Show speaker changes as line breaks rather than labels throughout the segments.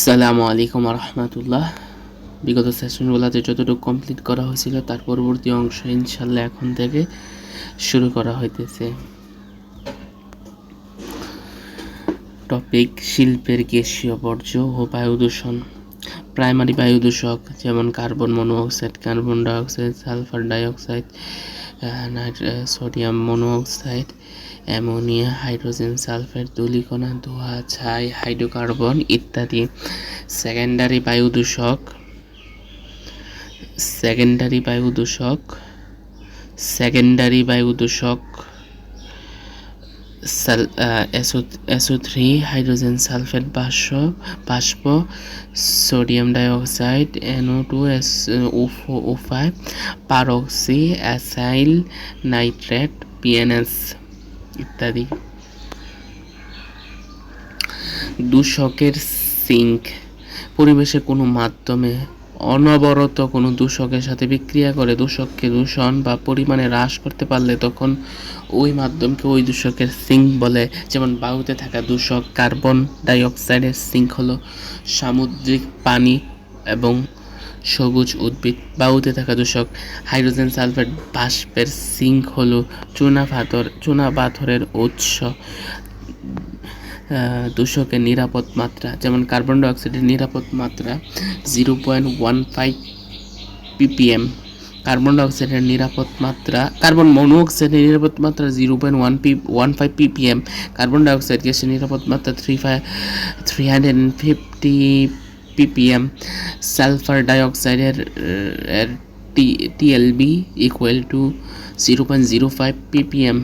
সালামু আলাইকুম রহমতুল্লাহ বিগত সেশনগুলোতে যতটুকু কমপ্লিট করা হয়েছিল, তার পরবর্তী অংশ ইনশাল্লাহ এখন থেকে শুরু করা হইতেছে। টপিক শিল্পের গ্যাসীয় বর্জ্য ও বায়ু দূষণ। প্রাইমারি বায়ু দূষক যেমন carbon monoxide carbon dioxide sulphur dioxide sodium monoxide ammonia, hydrogen sulphur ধূলিকণা ধোঁয়া ছাই, হাইড্রোকার্বন ইত্যাদি। সেকেন্ডারি বায়ু দূষক। সেকেন্ডারি বায়ু দূষক। সেকেন্ডারি বায়ু দূষক। এসও থ্রি, হাইড্রোজেন সালফেট বাষ্প বাষ্প, sodium dioxide NO two, S O five, peroxy, acyl, nitrate PNS ইত্যাদি। দূষকের সিঙ্ক, পরিবেশে কোনো মাধ্যমে অনবরত কোনো দূষকের সাথে বিক্রিয়া করে দূষককে দূষণ বা পরিমাণে হ্রাস করতে পারলে তখন ওই মাধ্যমকে ওই দূষকের সিঙ্ক বলে। যেমন বায়ুতে থাকা দূষক, কার্বন ডাইঅক্সাইডের সিঙ্ক হলো সামুদ্রিক পানি এবং সবুজ উদ্ভিদ বায়ুতে থাকা দূষক, হাইড্রোজেন সালফেট বাষ্পের সিঙ্ক হলো চুনা পাথর, চুনা পাথরের উৎস দূষকের নিরাপদ মাত্রা, যেমন কার্বন ডাইঅক্সাইডের নিরাপদ মাত্রা zero point one five ppm carbon ডাইঅক্সাইডের নিরাপদ মাত্রা, কার্বন মনোঅক্সাইডের নিরাপদ মাত্রা zero point one P one five ppm carbon dioxide গ্যাসের নিরাপদ মাত্রা three five three hundred fifty ppm sulphur ডাইঅক্সাইডের এর T TLB equal to zero point zero five ppm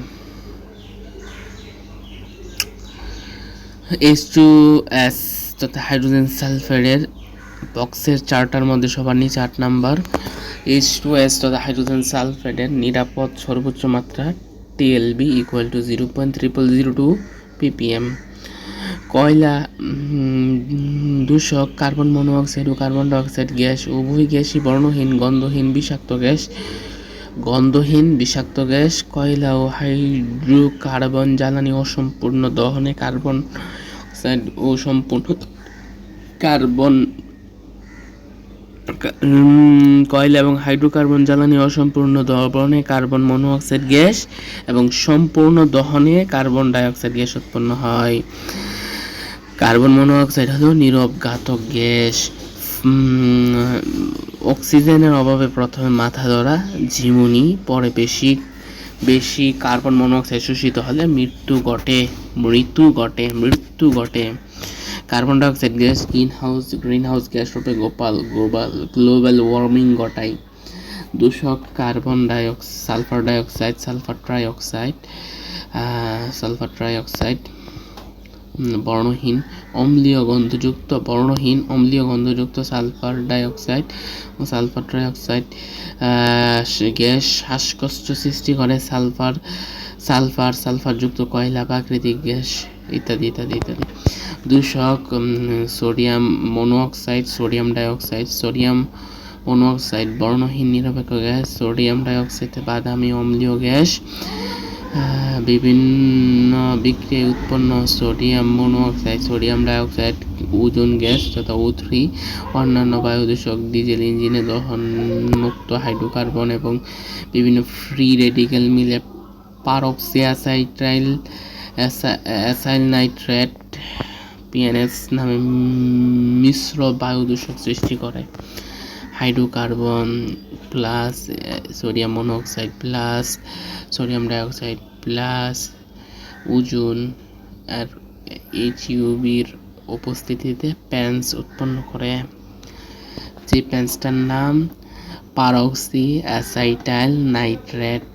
H two S তথা হাইড্রোজেন সালফারের বক্সের চারটার মধ্যে সবার নিচে আট নাম্বার এইচ টু এস তথা হাইড্রোজেন সালফেটের নিরাপদ সর্বোচ্চ মাত্রা TLB equal to zero point triple zero two ppm কয়লা দূষক, কার্বন মনোঅক্সাইড ও কার্বন ডাইঅক্সাইড গ্যাস, উভয় গ্যাসই বর্ণহীন, গন্ধহীন, বিষাক্ত গ্যাস, গন্ধহীন, বিষাক্ত গ্যাস, কয়লা ও হাইড্রোকার্বন জ্বালানি অসম্পূর্ণ দহনে কার্বন অক্সাইড ও সম্পূর্ণ কার্বন কয়লা এবং হাইড্রোকার্বন জ্বালানি অসম্পূর্ণ দহনে কার্বন মনোঅক্সাইড গ্যাস এবং সম্পূর্ণ দহনে কার্বন ডাইঅক্সাইড গ্যাস উৎপন্ন হয়। কার্বন মনোঅক্সাইড হলো নীরব ঘাতক গ্যাস। অক্সিজেনের অভাবে প্রথমে মাথা ধরা, ঝিমুনি, পরে বেশি বেশি কার্বন মনোঅক্সাইড শোষিত হলে মৃত্যু ঘটে মৃত্যু ঘটে মৃত্যু ঘটে। Carbon dioxide gas green house green house gas রূপে গোপাল গ্লোবাল গ্লোবাল ওয়ার্মিং ঘটায়। দূষক carbon dioxide sulphur dioxide, sulphur trioxide sulphur trioxide বর্ণহীন অম্লীয় গন্ধযুক্ত, বর্ণহীন অম্লীয় গন্ধযুক্ত সালফার ডাইঅক্সাইড ও সালফার ট্রাইঅক্সাইড গ্যাস শ্বাসকষ্ট সৃষ্টি করে সালফার সালফার, সালফারযুক্ত কয়লা, প্রাকৃতিক গ্যাস ইত্যাদি ইত্যাদি ইত্যাদি। দূষক sodium monoxide sodium dioxide, sodium monoxide বর্ণহীন নিরপেক্ষ গ্যাস, সোডিয়াম ডাইঅক্সাইড, বাদামি অম্লীয় গ্যাস বিভিন্ন বিক্রিয়ায় উৎপন্ন sodium monoxide sodium dioxide ozone gas তথা ও থ্রি অন্যান্য বায়ুদূষক, ডিজেল ইঞ্জিনে দহনমুক্ত হাইড্রোকার্বন এবং বিভিন্ন ফ্রি রেডিক্যাল মিলে পারক্সিয়াসাইট্রাইল অ্যাসাইল নাইট্রেট পিএনএস নামে মিশ্র বায়ুদূষক সৃষ্টি করে। Hydrocarbon plus sodium monoxide plus sodium dioxide plus ozone আর এইচ ইউবির উপস্থিতিতে প্যান্স উৎপন্ন করে। যে প্যান্সটার নাম পারক্সি অ্যাসাইটাইল নাইট্রেট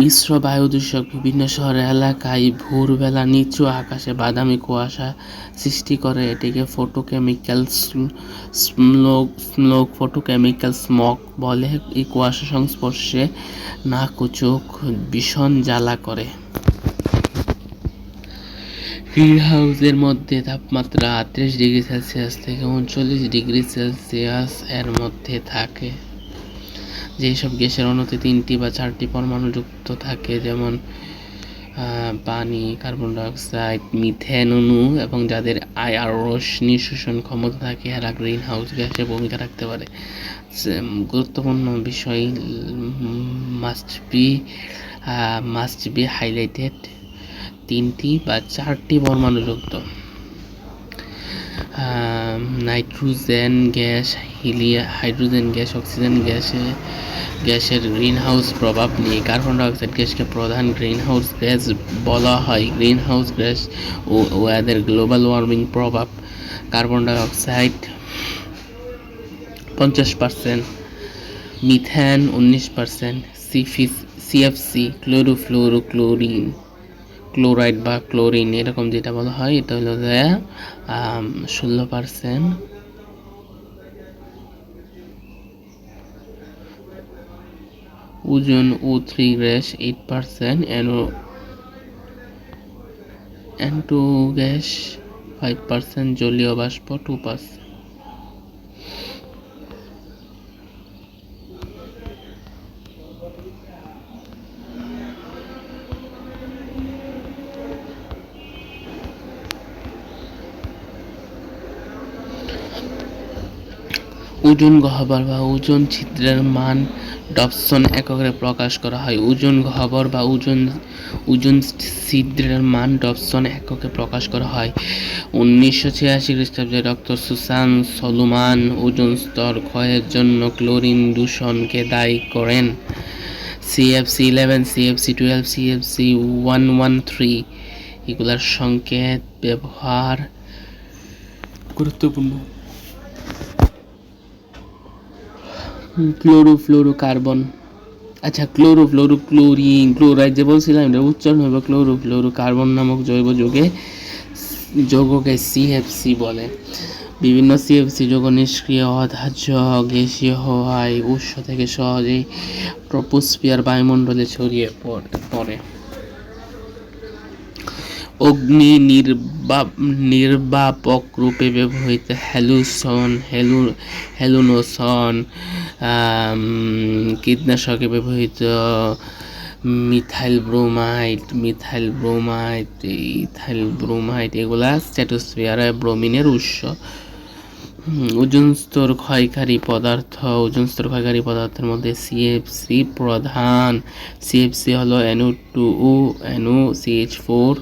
মিশ্র বায়ু দূষক বিভিন্ন শহরের এলাকায় ভোরবেলা নিচু আকাশে বাদামি কুয়াশা সৃষ্টি করে। এটিকে photochemical smoke smoke photochemical smog বলে। এই কুয়াশা সংস্পর্শে নাক ও চোখ ভীষণ জ্বালা করে। গ্রিন হাউসের মধ্যে তাপমাত্রা আটত্রিশ ডিগ্রি সেলসিয়াস থেকে উনচল্লিশ ডিগ্রি সেলসিয়াস এর মধ্যে থাকে। যেসব গ্যাসের অণুতে তিনটি বা চারটি পরমাণু যুক্ত থাকে, যেমন পানি, কার্বন ডাইঅক্সাইড, মিথেন অণু এবং যাদের আয়ার রশ্মি শোষণ ক্ষমতা থাকে, এরা গ্রিন হাউস গ্যাসের ভূমিকা রাখতে পারে। গুরুত্বপূর্ণ বিষয় must be must be highlighted তিনটি বা চারটি পরমাণুযুক্ত nitrogen gas helium hydrogen gas oxygen গ্যাসে গ্যাসের গ্রিন হাউস প্রভাব নিয়ে কার্বন ডাইঅক্সাইড গ্যাসকে প্রধান গ্রিন হাউস গ্যাস বলা হয়। গ্রিন হাউস গ্যাস ও ও গ্লোবাল ওয়ার্মিং প্রভাব কার্বন ডাইঅক্সাইড পঞ্চাশ পার্সেন্ট মিথেন উনিশ পার্সেন্ট সিফিস সিএফসি ক্লোরোফ্লোরোক্লোরিন ক্লোরাইড বা ক্লোরিন, এরকম যেটা বলা হয়, এটা হলো যে ষোলো percent ozone O three gas eight percent অ্যানো অ্যান্টো গ্যাস ফাইভ পার্সেন্ট জলীয় বাষ্প টু পার্সেন্ট ওজন গহ্বর বা ওজন ছিদ্রের মান ডবসন এককে প্রকাশ করা হয়। ওজন গহ্বর বা ওজন ওজন ছিদ্রের মান ডবসন এককে প্রকাশ করা হয়। উনিশশো ছিয়াশি খ্রিস্টাব্দে ডক্টর সুসান সলুমান ওজন স্তর ক্ষয়ের জন্য ক্লোরিন দূষণকে দায়ী করেন। CFC eleven CFC twelve CFC one one three এগুলার সংকেত ব্যবহার গুরুত্বপূর্ণ। ক্লোরোফ্লোরোকার্বন। আচ্ছা ক্লোরোফ্লোরো ক্লোরিন ক্লোরাইড যে বলছিলাম, এটা উচ্চারণ হবে ক্লোরোফ্লোরোকার্বন নামক জৈব যৌগে। যৌগকে সিএফসি বলে। বিভিন্ন সিএফসি যৌগ নিষ্ক্রিয় অধার্য গ্যাসীয় হওয়ায় উৎস থেকে সহজেই ট্রপোস্ফিয়ার বায়ুমণ্ডলে ছড়িয়ে পড়ে পড়ে। অগ্নি নির্বাপ, নির্বাপক রূপে ব্যবহৃত হ্যালুসন, হ্যালু, হ্যালুনোসন কীটনাশকে ব্যবহৃত methyl bromide methyl bromide ethyl bromide এগুলা স্ট্যাটোস্ফিয়ারে ব্রোমিনের উৎস। ওজন স্তর ক্ষয়কারী পদার্থ, ওজন স্তর ক্ষয়কারী পদার্থের মধ্যে সিএফসি প্রধান। সিএফসি হলো এনও টু ও এনও সিএইচ ফোর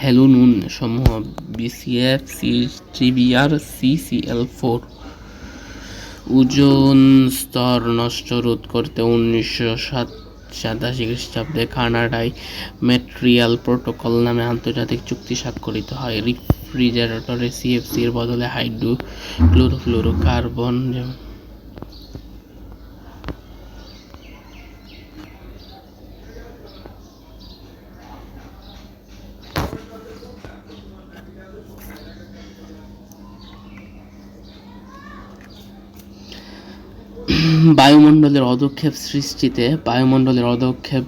হ্যালোনুন সমূহ বিসিএফ সিজিবিআর সিসিএল ফোর ওজন স্তর নষ্ট রোধ করতে উনিশশো সাত সাতাশি খ্রিস্টাব্দে কানাডায় ম্যাট্রিয়াল প্রোটোকল নামে আন্তর্জাতিক চুক্তি স্বাক্ষরিত হয়। রেফ্রিজারেটরে সিএফসি এর বদলে হাইড্রো ক্লোরোফ্লোরোকার্বন যেমন বায়ুমণ্ডলের অদক্ষেপ সৃষ্টিতে, বায়ুমণ্ডলের অদক্ষেপ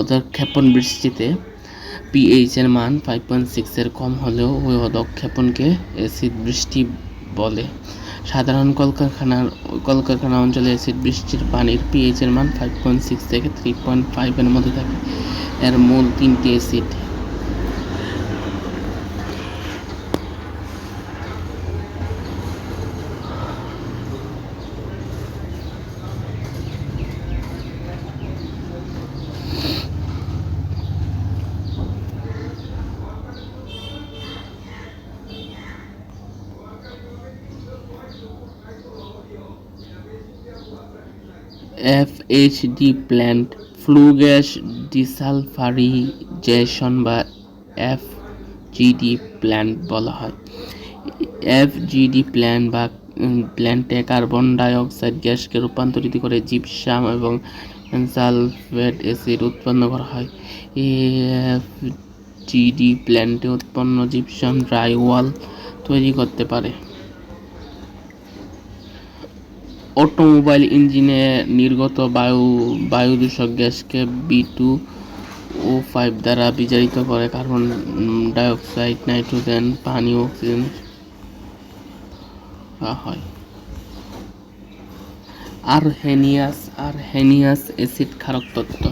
অদক্ষেপণ বৃষ্টিতে পিএইচ এর মান ফাইভ পয়েন্ট সিক্সের কম হলেও ওই অদক্ষেপণকে অ্যাসিড বৃষ্টি বলে। সাধারণ কলকারখানার কলকারখানা অঞ্চলে অ্যাসিড বৃষ্টির পানির পিএইচ এর মান ফাইভ পয়েন্ট সিক্স থেকে থ্রি পয়েন্ট ফাইভের মধ্যে থাকে। এর মূল তিনটি acid FHD plant, flue gas, desulfurization বা এফজিডি প্ল্যান্ট বলা হয়। এফজিডি প্ল্যান্ট বা প্ল্যান্টে কার্বন ডাই অক্সাইড গ্যাসকে রূপান্তরিত করে জিপসাম এবং সালফেট অ্যাসিড উৎপন্ন করা হয়। এফজিডি প্ল্যান্টে উৎপন্ন জিপসাম ড্রাই ওয়াল তৈরি করতে পারে। অটোমোবাইল ইঞ্জিনে নির্গত বায়ু বায়ু দূষক গ্যাসকে বি টু ও ফাইভ দ্বারা বিজারিত করে কার্বন ডাইঅক্সাইড, নাইট্রোজেন, পানি অক্সিজেন হয়। আরহেনিয়াস আরহেনিয়াস অ্যাসিড ক্ষারক তত্ত্ব।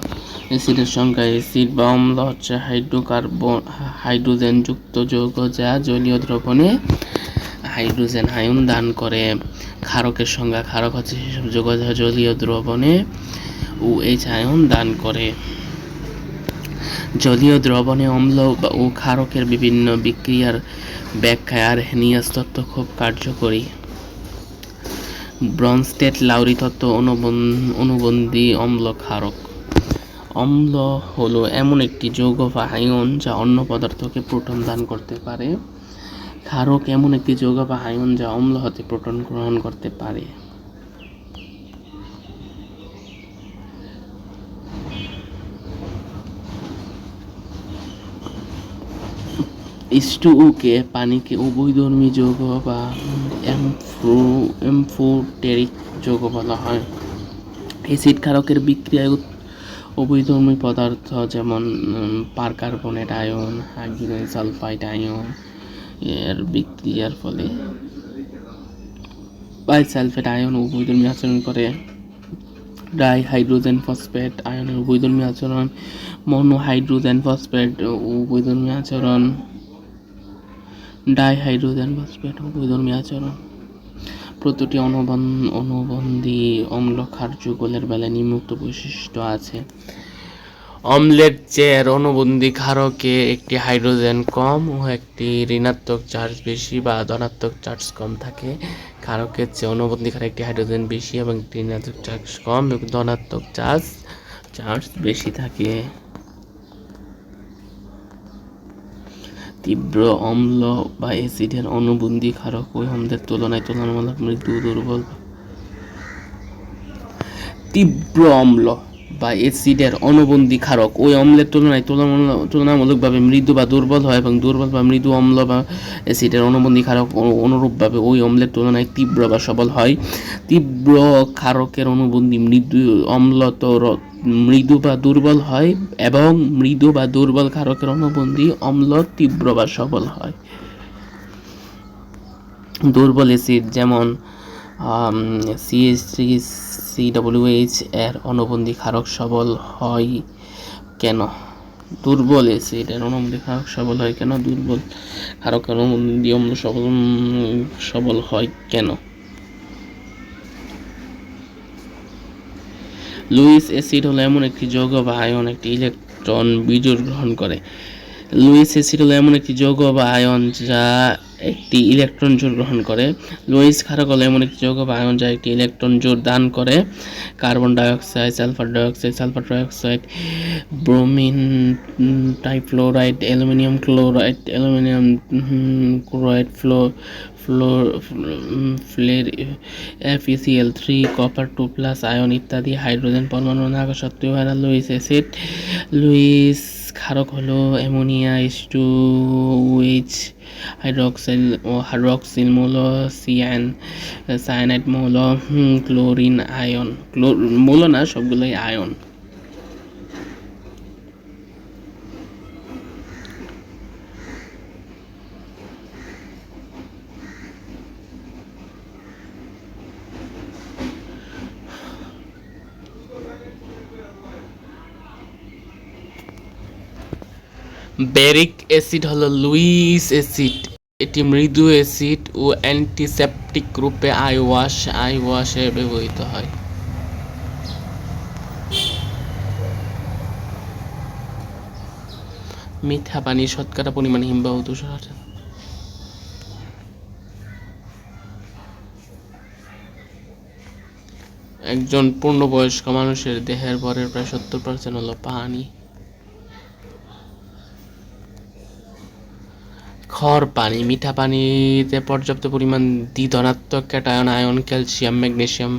অ্যাসিডের সংখ্যা অ্যাসিড বা অম্ল হচ্ছে হাইড্রোকার্বন, হাইড্রোজেনযুক্ত যৌগ যা জলীয় দ্রবণে হাইড্রোজেন আয়ন দান করে, ক্ষারকের সংজ্ঞা, ক্ষারক হচ্ছে সেসব জলীয় দ্রবণে ও এইচ আয়ন দান করে। জলীয় দ্রবণে অম্ল ও ক্ষারকের বিভিন্ন বিক্রিয়ার ব্যাখ্যায় আর হেনিয়াস তত্ত্ব খুব কার্যকরী। ব্রনস্টেড লাউরি তত্ত্ব অনুবন- অনুবন্ধী অম্ল ক্ষারক। অম্ল হলো এমন একটি যৌগ বা আয়ন যা অন্য পদার্থকে প্রোটন দান করতে পারে। ক্ষারক এমন একটি যৌগ বা আয়ন যা অম্ল হতে প্রোটন গ্রহণ করতে পারে? কে পানিকে উভয়ধর্মী যৌগ বা এমফোটেরিক যৌগ বলা হয়। অ্যাসিড ক্ষারকের বিক্রিয়ায় উভয়ধর্মী পদার্থ যেমন percarbonate ion, hydrogen sulphide ion এর বিক্রিয়ার ফলে বাইসালফেট আয়ন উভয়ধর্মী আচরণ করে। ডাই হাইড্রোজেন ফসফেট আয়নের উভয়ধর্মী আচরণ মনোহাইড্রোজেন ফসফেট উভয়ধর্মী আচরণ ডাই হাইড্রোজেন ফসফেট উভয়ধর্মী আচরণ প্রতিটি অনুবন অনুবন্ধী অম্ল ক্ষার যুগলের বেলায় নিম্নোক্ত বৈশিষ্ট্য আছে। অম্লের চেয়ের অনুবন্ধী ক্ষারকে একটি হাইড্রোজেন কম ও একটি ঋণাত্মক চার্জ বেশি বা ধনাত্মক চার্জ কম থাকে। ক্ষারকের চেয়ে অনুবন্ধী ক্ষারে একটি হাইড্রোজেন বেশি এবং একটি ঋণাত্মক চার্জ কম এবং ধনাত্মক চার্জ চার্জ বেশি থাকে। তীব্র অম্ল বা অ্যাসিডের অনুবন্ধী ক্ষারক ওই অম্লের তুলনায় তুলনামূলক মৃদু দুর্বল। তীব্র অম্ল বা অ্যাসিডের অনুবন্ধী ক্ষারক। ওই অম্লের তুলনায় তুলনামূলক তুলনামূলকভাবে মৃদু বা দুর্বল হয় এবং দুর্বল বা মৃদু অম্ল বা অ্যাসিডের অনুবন্ধী ক্ষারক অনুরূপভাবে ওই অম্লের তুলনায় তীব্র বা সবল হয়। তীব্র ক্ষারকের অনুবন্ধী মৃদু অম্লতর মৃদু বা দুর্বল হয় এবং মৃদু বা দুর্বল ক্ষারকের অনুবন্ধী অম্ল তীব্র বা সবল হয়। দুর্বল অ্যাসিড যেমন সিএস থ্রি সিডব্লিউএইচ এর অনুবন্ধী ক্ষারক সবল হয় কেন? দুর্বল অ্যাসিড এর অনুবন্ধী ক্ষারক সবল হয় কেন? দুর্বল ক্ষারক অনুবন্ধী অম্ল সবল সবল হয় কেন? লুইস অ্যাসিড হলো এমন একটি যৌগ বা আয়ন, একটি ইলেকট্রন বিজোড় গ্রহণ করে। লুইস অ্যাসিড হলো এমন একটি যৌগ বা আয়ন যা একটি ইলেকট্রন জোড় গ্রহণ করে। লুইস ক্ষারক হলো এমন একটি যৌগ বা আয়ন যা একটি ইলেকট্রন জোড় দান করে। Carbon dioxide, sulphur dioxide sulphur dioxide bromine trifluoride, aluminium chloride aluminium chloride, flow ফ্লোর ফ্লের এফিসিএল three copper two plus ion ইত্যাদি হাইড্রোজেন পরমাণু থাকা সত্ত্বেও লুইস অ্যাসিড লুইস ক্ষারক হলো অ্যামোনিয়া এস টু উইচ হাইড্রক্সাইল ও হাইড্রক্সিল মৌল সিয়ান সায়ানাইড মৌল ক্লোরিন আয়ন ক্লো মৌল না, সবগুলোই আয়ন। বেরিক অ্যাসিড হলো লুইস অ্যাসিড। এটি মৃদু অ্যাসিড ও অ্যান্টিসেপটিক রূপে আই ওয়াশ আই ওয়াশে ব্যবহৃত হয়। মিঠা পানি শতকরা পরিমাণ হিমবাহ তুষার একজন পূর্ণবয়স্ক মানুষের দেহের ভরের প্রায় সত্তর পার্সেন্ট হলো পানি। খর পানি, মিঠা পানিতে পর্যাপ্ত পরিমাণ দ্বিধনাত্মক cation, ion, calcium, magnesium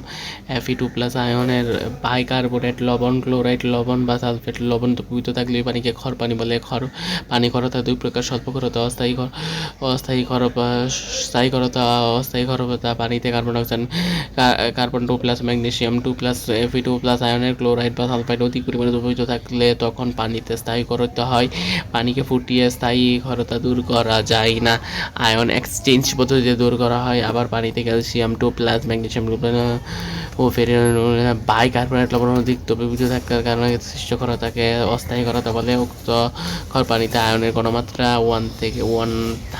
F E two plus আয়নের বাইকার্বোনেট, লবণ, ক্লোরাইড, লবণ বা সালফেট। লবণ দ্রবীভূত থাকলে এই পানিকে খর পানি বলে। খর পানি খরতা দুই প্রকার, স্বল্প খরতা, অস্থায়ী খর অস্থায়ী খরতা স্থায়ী খরতা, অস্থায়ী খরতা, পানিতে carbon dioxide carbon two plus magnesium, two plus এফি two plus আয়নের ক্লোরাইড বা সালফাইড অধিক পরিমাণে দ্রবীভূত থাকলে তখন পানিতে স্থায়ী করতে হয়। পানিকে ফুটিয়ে স্থায়ী খরতা দূর করা যায়। না আয়ন এক্সচেঞ্জ পদ্ধতিতে দূর করা হয়, আবার পানিতে ক্যালসিয়াম টু প্লাস ম্যাগনেসিয়াম ও ফেরিন বাই কার্বনেট লবণ অধিক দ্রবীভূত থাকার কারণে সৃষ্ট করা অস্থায়ী করা বলে উক্ত খর পানিতে আয়নের গণমাত্রা ওয়ান থেকে ওয়ান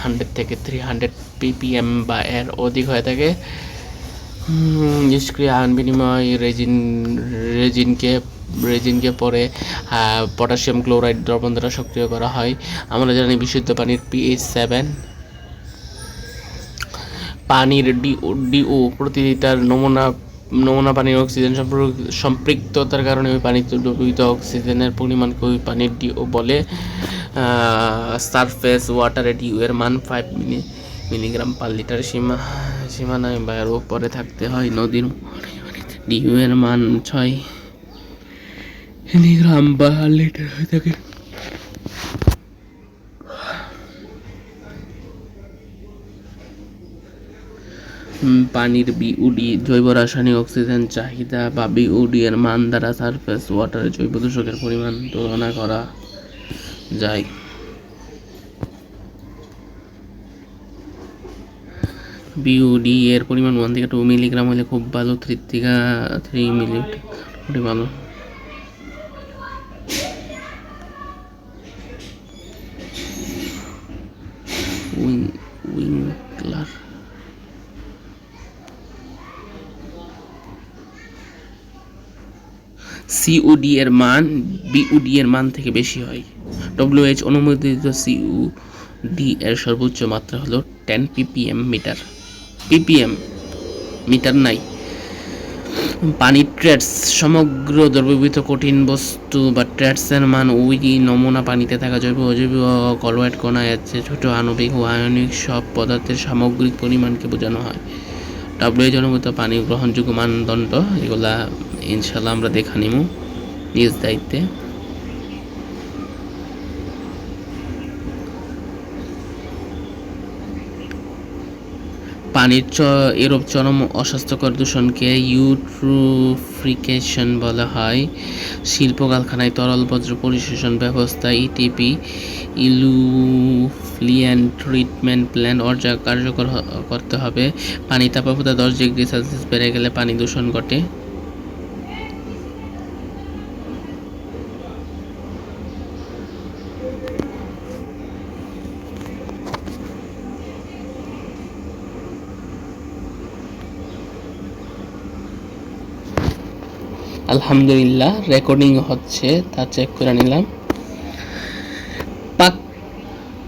হান্ড্রেড থেকে থ্রি হান্ড্রেড পিপিএম বা এর অধিক হয়ে থাকে। নিষ্ক্রিয় আয়ন বিনিময় রেজিন, রেজিনকে রেজিনকে পরে পটাশিয়াম ক্লোরাইড দ্রবণ দ্বারা সক্রিয় করা হয়। আমরা জানি বিশুদ্ধ পানির পিএইচ সেভেন পানির ডিও ডিও প্রতি লিটার নমুনা নমুনা পানির অক্সিজেন সম্পৃক্ততার কারণে ওই পানিতে অক্সিজেনের পরিমাণকে ওই পানির ডিও বলে। সারফেস ওয়াটারে ডিও এর মান five milli milligram per litre সীমা, সীমানায় বা উপরে থাকতে হয়। নদীর ডিউ এর মান ছয়। মিলিগ্রাম পার লিটার হয়ে থাকে। পানির বিউডি জৈব রাসায়নিক অক্সিজেন চাহিদা বা বিউডি এর মান দ্বারা সারফেস ওয়াটারে জৈব দূষকের পরিমাণ তুলনা করা যায়। বিউডি এর পরিমাণ ওয়ান থেকে টু মিলিগ্রাম হলে খুব ভালো থ্রি থেকে থ্রি মিলি ভালো। উইং উইংক্লার সিওডি এর মান বিউডি এর মান থেকে বেশি হয়। ডব্লিউএইচ অনুমোদিত সিইউডি এর সর্বোচ্চ মাত্রা হলো ten ppm metre ppm metre নাই। পানির ট্রেডস, সমগ্র দ্রবীভূত কঠিন বস্তু বা ট্রেডসের মান ওই নমুনা পানিতে থাকা জৈব, অজৈব কলয়েড কণা এর চেয়ে ছোট আণবিক, ও আয়নিক সব পদার্থের সামগ্রিক পরিমাণকে বোঝানো হয়। ডাব্লিউএইচ অনুভূত পানি গ্রহণযোগ্য মানদণ্ড, এগুলা ইনশাল্লাহ আমরা দেখা নিব নিজ দায়িত্বে। পানির চ, এরূপ চরম অস্বাস্থ্যকর দূষণকে ইউট্রুফ্রিকেশন বলা হয়। শিল্প কারখানায় তরল বজ্র পরিশোষণ ব্যবস্থা E ETP effluent treatment plant অর্জা, কার্যকর করতে হবে। পানি তাপমাত্রা দশ ডিগ্রি সেলসিয়াস বেড়ে গেলে পানি দূষণ ঘটে। আলহামদুলিল্লাহ রেকর্ডিং হচ্ছে, তা চেক করে নিলাম।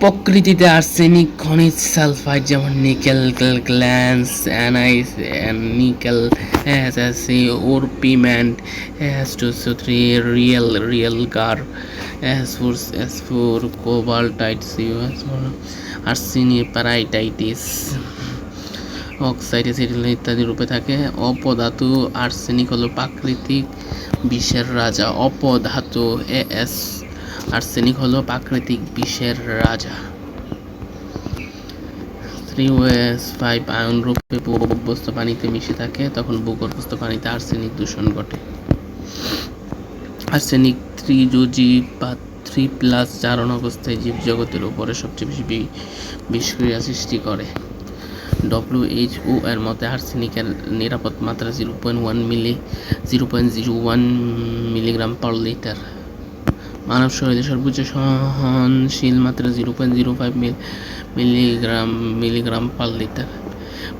প্রকৃতিতে আর্সেনিক খনিজ সালফাইড যেমন nickel glance অ্যানাইস nickel C orpiment S two so three real realgar S four S four cobaltite C Arseniy প্যারাইটাইটিস অক্সাইড অ্যাসিড ইত্যাদি রূপে থাকে। অপধাতু আর্সেনিক হলো প্রাকৃতিক বিষের রাজা। অপধাতু এস আর্সেনিক হলো প্রাকৃতিক বিষের রাজা। থ্রি ওএস ফাইভ আয়ন রূপে ভূগর্ভস্থ পানিতে মিশে থাকে। তখন ভূগর্ভস্থ পানিতে আর্সেনিক দূষণ ঘটে। আর্সেনিক ত্রিযোজী বা থ্রি প্লাস চারণ অবস্থায় জীবজগতের উপরে সবচেয়ে বেশি বিষক্রিয়া সৃষ্টি করে। ডব্লিউএইচও এর মতে আর্সেনিকের নিরাপদ মাত্রা zero point one milli zero point zero one milligram per litre মানব শরীরে সর্বোচ্চ সহনশীল মাত্রা zero point zero five milligram milligram per litre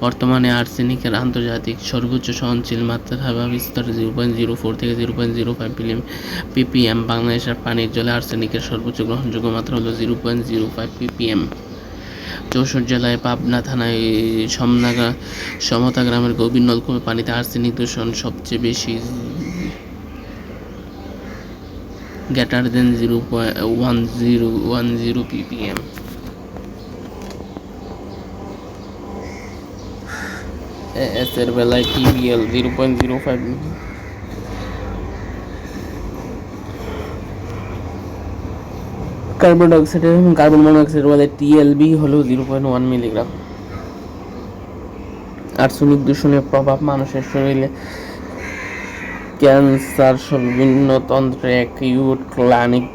বর্তমানে আর্সেনিকের আন্তর্জাতিক সর্বোচ্চ সহনশীল মাত্রা থাকা বিস্তার জিরো পয়েন্ট জিরো ফোর থেকে zero point zero five ppm বাংলাদেশের পানির জলে আর্সেনিকের সর্বোচ্চ গ্রহণযোগ্য মাত্রা হলো zero point zero five ppm Jessore জেলায় পাবনা থানায় সমনাগা সমতা গ্রামের গভীর নলকূপে পানিতে আর্সেনিক দূষণ সবচেয়ে বেশি। Greater than zero one zero one zero ppm. S এর বেলায় TBL zero point zero five carbon dioxide carbon monoxide বলে টিএলবি হলো zero point one milligram arsenic দূষণের প্রভাব মানুষের শরীরে। ক্যান্সার তন্ত্রে অ্যাকিউট ক্লানিক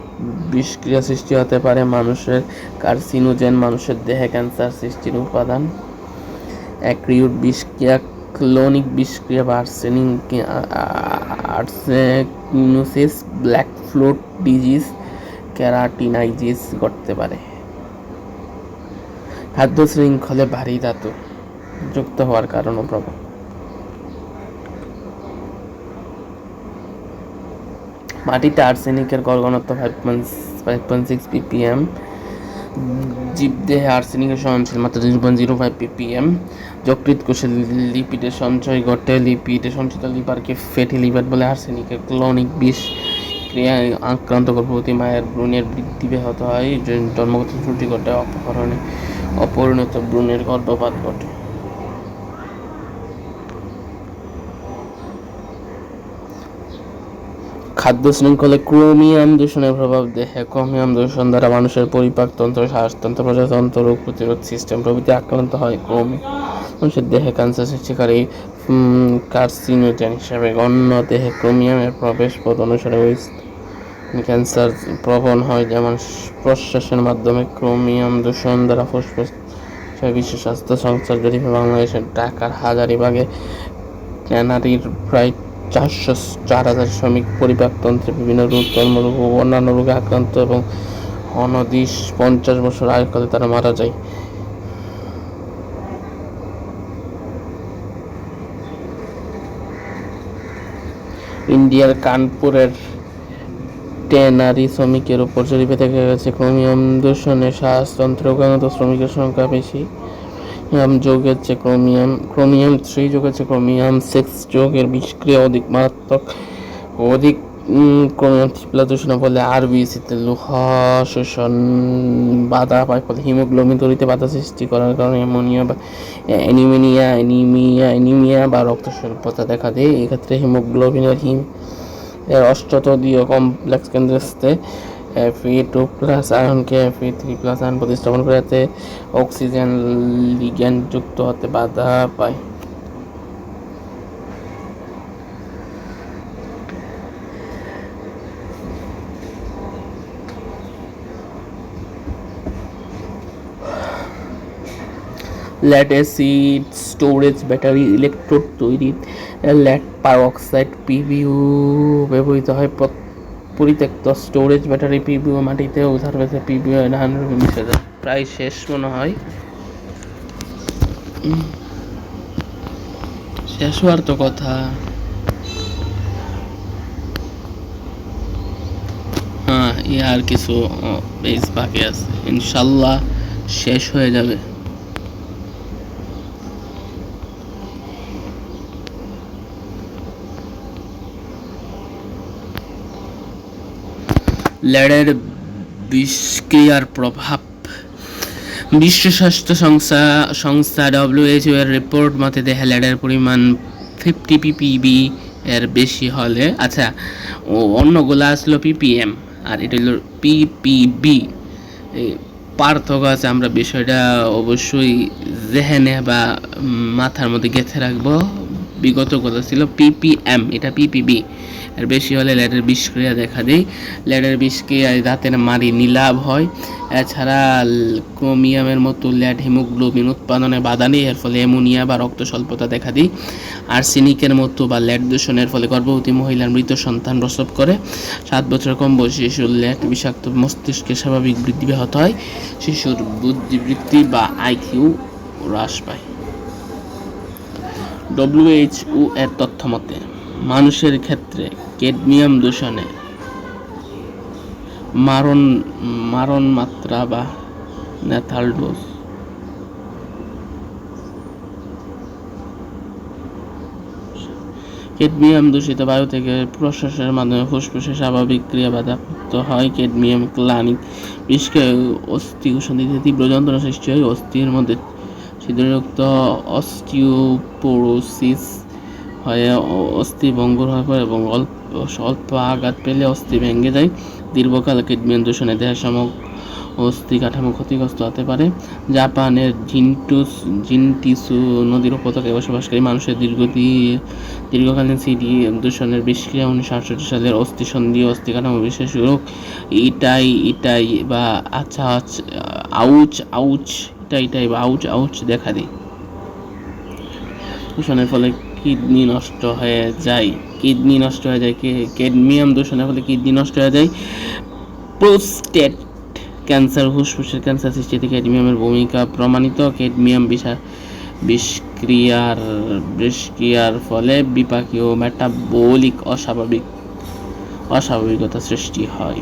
বিষক্রিয়া সৃষ্টি হতে পারে মানুষের কার্সিনোজেন, মানুষের দেহে ক্যান্সার সৃষ্টির উপাদান। অ্যাক্রিউট বিষক্রিয়া, ক্লোনিক বিষক্রিয়া বা arsenic arsenosis black foot disease ক্যারাটিনাইজিস ঘটতে পারে। খাদ্য শৃঙ্খলে ভারী ধাতু যুক্ত হওয়ার কারণ ও প্রভাব। মাটিতে আর্সেনিকের গড় ঘনত্ব five point five point six ppm জীবদেহে আর্সেনিকের সহনশীল মাত্রা zero point zero five ppm যকৃত কোষে লিপিডের সঞ্চয় ঘটে। লিপিডে সঞ্চিত লিভারকে ফ্যাটি লিভার বলে আর্সেনিকের ক্লোনিক বিষ ক্রিয়ায় আক্রান্ত গর্ভবতী মায়ের ভ্রূণের বৃদ্ধি ব্যাহত হয়। জন্মগত ত্রুটি ঘটে, অপহরণে অপরিণত ভ্রূণের গর্ভপাত ঘটে। খাদ্য শৃঙ্খলে ক্রোমিয়াম দূষণের প্রভাব দেহে ক্রোমিয়াম দূষণ দ্বারা মানুষের পরিপাকতন্ত্র শ্বাসতন্ত্র, প্রজাতন্ত্র রোগ প্রতিরোধ সিস্টেম প্রভৃতি আক্রান্ত হয় ক্রোমি। মানুষের দেহে ক্যান্সার সৃষ্টিকারী কার্সিনোজেন হিসাবে গণ্য দেহে ক্রোমিয়ামের প্রবেশ পথ অনুসারে ওই ক্যান্সার প্রবণ হয়, যেমন প্রশ্বাসের মাধ্যমে ক্রোমিয়াম দূষণ দ্বারা ফুসফুস বিশ্ব স্বাস্থ্য সংস্থার জরিপে বাংলাদেশের ঢাকার হাজারিবাগে ক্যানারির প্রায় চারশো চার হাজার শ্রমিক পরিপাকতন্ত্রে বিভিন্ন রোগ চর্মরোগ ও অন্যান্য রোগে আক্রান্ত এবং অনদিশ পঞ্চাশ বছর আয়ুকালে তারা মারা যায়। ইন্ডিয়ার কানপুরের ট্যানারি শ্রমিকের উপর জরিপে দেখা গেছে, ক্রোমিয়াম দূষণে শ্বাসতন্ত্র গণত শ্রমিকের সংখ্যা বেশি। যোগের ক্রোমিয়াম ক্রোমিয়াম থ্রি যোগের চেয়ে ক্রোমিয়াম সিক্স যোগের বিষক্রিয়া অধিক মারাত্মক, অধিক দূষণে ফলে আরবিসিতে শোষণ, বাধা পায় ফলে হিমোগ্লোবিন তৈরিতে বাধা সৃষ্টি করার কারণে অ্যামোনিয়া বা অ্যানিমিনিয়া, অ্যানিমিয়া অ্যানিমিয়া বা রক্ত স্বল্পতা দেখা দেয়। এক্ষেত্রে হিমোগ্লোবিনের হিম, এর অষ্টতদীয় কমপ্লেক্স কেন্দ্রস্থে এফি টু প্লাস আয়নকে এফি থ্রি প্লাস আয়ন প্রতিস্থাপন করে, যাতে অক্সিজেন লিগ্যান্ড যুক্ত হতে বাধা পায়। Lead acid storage, battery, electrode তৈরি ল্যাড পারঅক্সাইড পিভিউ ব্যবহৃত হয় পরিত্যক্ত স্টোরেজ, ব্যাটারি, পিভিউ মাটিতে উধার বেঁধে পিভিউ ধান মিশে যায়। প্রায় শেষ মনে হয়। শেষ হওয়ার তো কথা। হ্যাঁ আর কিছু বেশ বাকি আছে। ইনশাল্লাহ শেষ হয়ে যাবে। ল্যাডের বিষক্রিয়ার প্রভাব। বিশ্ব স্বাস্থ্য সংস্থা সংস্থা ডব্লিউএইচও এর রিপোর্ট মতে দেহে ল্যাডের পরিমাণ ফিফটি পিপিবি এর বেশি হলে আচ্ছা ও অন্যগুলো আসলো পিপিএম আর এটা হলো পিপিবি পার্থক্য আছে, আমরা বিষয়টা অবশ্যই জেহেনে বা মাথার মধ্যে গেঁথে রাখব। বিগতগুলো ছিল পিপিএম এটা পিপিবি এর বেশি হলে ল্যাডের বিষক্রিয়া দেখা দেয় ল্যাডের বিষক্রিয়ায় দাঁতের মাড়ি নীলাভ হয়। এছাড়া ক্রোমিয়ামের মতো ল্যাড হিমোগ্লোবিন উৎপাদনে বাধা নেই, এর ফলে অ্যামোনিয়া বা রক্ত স্বল্পতা দেখা দেয় আর্সেনিকের মতো বা ল্যাড দূষণের ফলে গর্ভবতী মহিলার মৃত সন্তান প্রসব করে। সাত বছর কম বয়সী শিশুর ল্যাড বিষাক্ত মস্তিষ্কে স্বাভাবিক বৃদ্ধি ব্যাহত হয়। শিশুর বুদ্ধিবৃত্তি বা আইকিউ হ্রাস পায়। ডব্লিউএইচও এর তথ্য মতে মানুষের ক্ষেত্রে ক্যাডমিয়াম দূষণে। মারণ মারণ মাত্রা বা ন্যাথাল ডোজ। ক্যাডমিয়াম দূষিত বায়ু থেকে প্রশ্বাসের মাধ্যমে ফুসফুসে স্বাভাবিক ক্রিয়া বাধাপ্রাপ্ত হয়। ক্যাডমিয়াম ক্লানিক বিষকে অস্থি সন্ধিতে তীব্র যন্ত্রণা সৃষ্টি হয়। অস্থির মধ্যে ছিদ্রযুক্ত অস্টিওপোরোসিস হয়ে। অস্থি ভঙ্গুর হয়ে পড়ে এবং অল্প অল্প আঘাত পেলে অস্থি ভেঙে যায়। দীর্ঘকাল কিডনি দূষণে দেহের সম অস্থি কাঠামো ক্ষতিগ্রস্ত হতে পারে। জাপানের জিনটুস, জিনটিসু নদীর উপত্যকায় বসবাসকারী মানুষের দীর্ঘদি, দীর্ঘকালীন সিডি দূষণের বিষক্রিয়া উনিশশো আটষট্টি সালের অস্থি সন্ধি অস্থি কাঠামো বিশেষ রোগ। ইটাই ইটাই বা আচ্ছা আচ্ছা আউচ আউচ, ইটাই ইটাই বা আউচ আউচ দেখা দেয়। দূষণের ফলে কিডনি নষ্ট হয়ে যায়। কিডনি নষ্ট হয়ে যায় ক্যাডমিয়াম দূষণের ফলে কিডনি নষ্ট হয়ে যায়। প্রোস্টেট ক্যান্সার ফুসফুসের ক্যান্সার সৃষ্টিতে ক্যাডমিয়ামের ভূমিকা প্রমাণিত। ক্যাডমিয়াম বিষা বিষক্রিয়ার বিষক্রিয়ার ফলে বিপাকীয় মেটাবলিক অস্বাভাবিক অস্বাভাবিকতা সৃষ্টি হয়।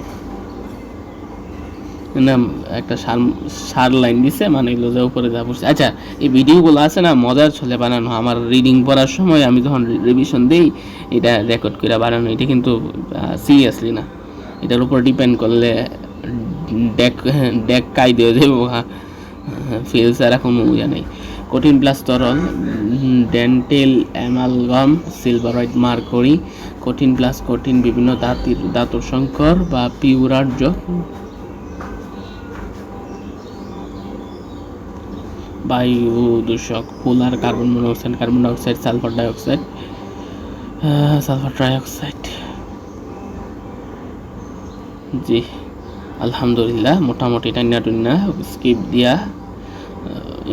একটা সার সার লাইন দিছে মানে এগুলো যে উপরে যা পড়ছে আচ্ছা এই ভিডিওগুলো আছে না, মজার ছলে বানানো। আমার রিডিং পড়ার সময় আমি যখন রিভিশন দিই, এটা রেকর্ড করে বানানো, এটা কিন্তু সিরিয়াসলি না। এটার উপর ডিপেন্ড করলে ডেক ডেক কাই দিয়ে দেবো ফিলস আর এখন ইয়ে নেই। কঠিন প্লাস তরল ডেন্টেল অ্যামালগম সিলভারাইড মার্করি কঠিন প্লাস কঠিন বিভিন্ন ধাতির ধাতুর সংকর বা পিউরার্য বায়ু দূষক, পোলার carbon monoxide, carbon dioxide, sulphur dioxide sulphur dioxide জি, আলহামদুলিল্লাহ, মোটামুটি টান্না টুন্না স্কিপ দিয়া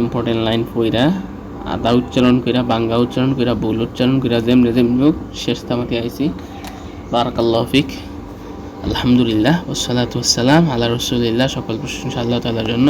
ইম্পর্টেন্ট লাইন পইরা, আদা উচ্চারণ কইরা, বাঙ্গা উচ্চারণ কইরা, ভুল উচ্চারণ কইরা, যেমনি যেমনি হোক, শেষ তামাতে আইছি। বারাকাল্লাহ ফিক। আলহামদুলিল্লাহ ওসালাতু ওয়াসসালাম আল্লাহ রসুলিল্লাহ, সকল প্রশংসা আল্লাহ তাআলার জন্য।